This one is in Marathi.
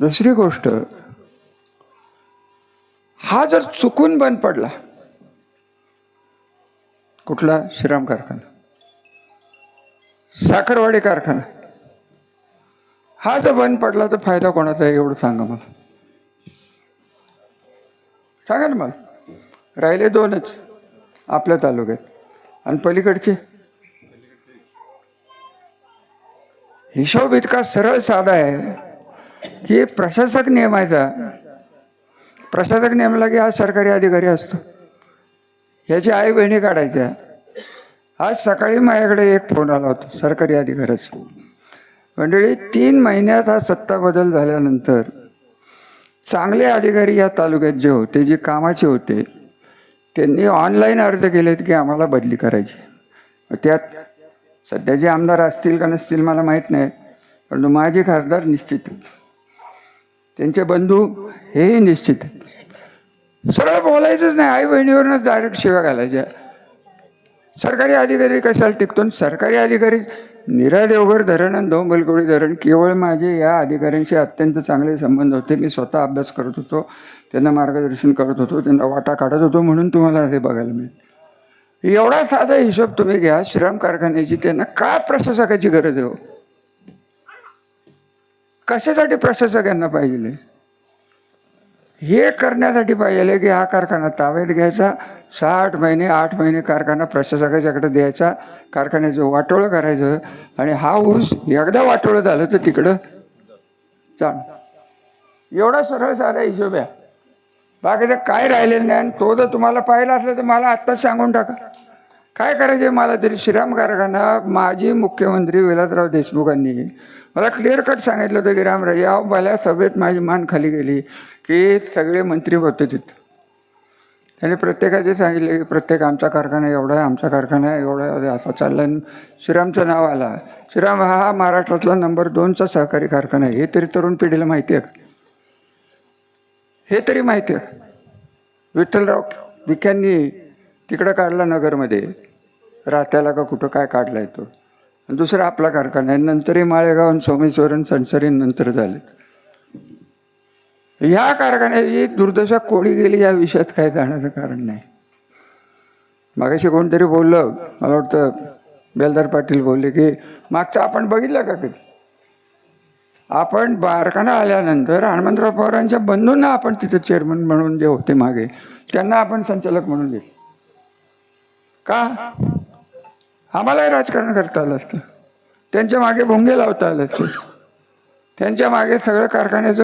दुसरी गोष्ट हा जर चुकून बंद पडला कुठला? श्रीराम कारखाना. साखरवाडी कारखाना. हा जर बंद पडला तर फायदा कोणाचा आहे एवढं सांगा मला. सांगा ना मला. राहिले दोनच आपल्या तालुक्यात. आणि पलीकडचे? हिशोब इतका सरळ साधा आहे. की प्रशासक नेमायचा प्रशासक नेमला की हा सरकारी अधिकारी असतो. ह्याची आई बहिणी काढायच्या आज सकाळी माझ्याकडे एक फोन आला होता सरकारी अधिकाऱ्याचा. मंडळी तीन महिन्यात हा सत्ता बदल झाल्यानंतर चांगले अधिकारी या तालुक्यात जे होते जे कामाचे होते त्यांनी ऑनलाईन अर्ज केलेत की आम्हाला बदली करायची. त्यात सध्याचे आमदार असतील का नसतील मला माहीत नाही परंतु माझे खासदार निश्चित आहेत. त्यांचे बंधू हेही निश्चित आहेत. सरळ बोलायचंच नाही. आई बहिणीवरूनच डायरेक्ट शिव्या घालायच्या. सरकारी अधिकारी कशाला टिकतो? आणि सरकारी अधिकारी निरा देवघर धरण आणि डोंबलकोडी धरण केवळ माझे या अधिकाऱ्यांशी अत्यंत चांगले संबंध होते. मी स्वतः अभ्यास करत होतो. त्यांना मार्गदर्शन करत होतो. त्यांना वाटा काढत होतो. म्हणून तुम्हाला असे बघायला मिळेल. एवढा साधा हिशोब तुम्ही घ्या. श्रम कारखान्याची त्यांना का प्रशासकाची गरज आहे हो? कशासाठी प्रशासकांना पाहिजे? हे करण्यासाठी पाहिजे की हा कारखाना ताब्यात घ्यायचा सहा आठ महिने आठ महिने कारखाना प्रशासकाच्याकडे द्यायचा कारखान्याचं वाटोळं करायचं आणि हा ऊस एकदा वाटोळं झालं तर तिकडं जाण एवढा सरळ साधा हिशोब आहे. बाकीचं काय राहिलेलं नाही आणि तो जर तुम्हाला पाहिला असलं तर मला आत्ताच सांगून टाका. काय करायचे मला तरी? श्रीराम कारखाना माजी मुख्यमंत्री विलासराव देशमुखांनी मला क्लिअर कट सांगितलं होतं की रामराजे अहो भल्या सभेत माझी मान खाली गेली की सगळे मंत्री होते तिथं. त्यांनी प्रत्येकाचे सांगितले की प्रत्येक आमचा कारखाना एवढा आहे आमचा कारखाना एवढा आहे असा चालला आणि श्रीरामचं नाव आला. श्रीराम हा महाराष्ट्रातला नंबर दोनचा सहकारी कारखाना आहे. हे तरी तरुण पिढीला माहिती आहे का? हे तरी माहिती आहे. विठ्ठलराव विख्यांनी तिकडं काढला नगरमध्ये. राहत्याला का कुठं काय काढला येतो तो? दुसरा आपला कारखाना आहे. नंतरही माळेगाव आणि सोमेश्वरन सणसरी नंतर झाले. ह्या कारखान्याची दुर्दशा कोणी गेली या विषयात काय जाण्याचं कारण नाही. मागाशी कोणतरी बोललं मला वाटतं बेलदार पाटील बोलले की मागचं आपण बघितलं का कधी? आपण बारखाना आल्यानंतर हनुमंतराव पवारांच्या बंधूंना आपण तिथं चेअरमन म्हणून जे होते मागे त्यांना आपण संचालक म्हणून घेतलं. का? आम्हालाही राजकारण करता आलं असतं. त्यांच्या मागे भोंगे लावता आलं असतं. त्यांच्या मागे सगळं कारखान्याचं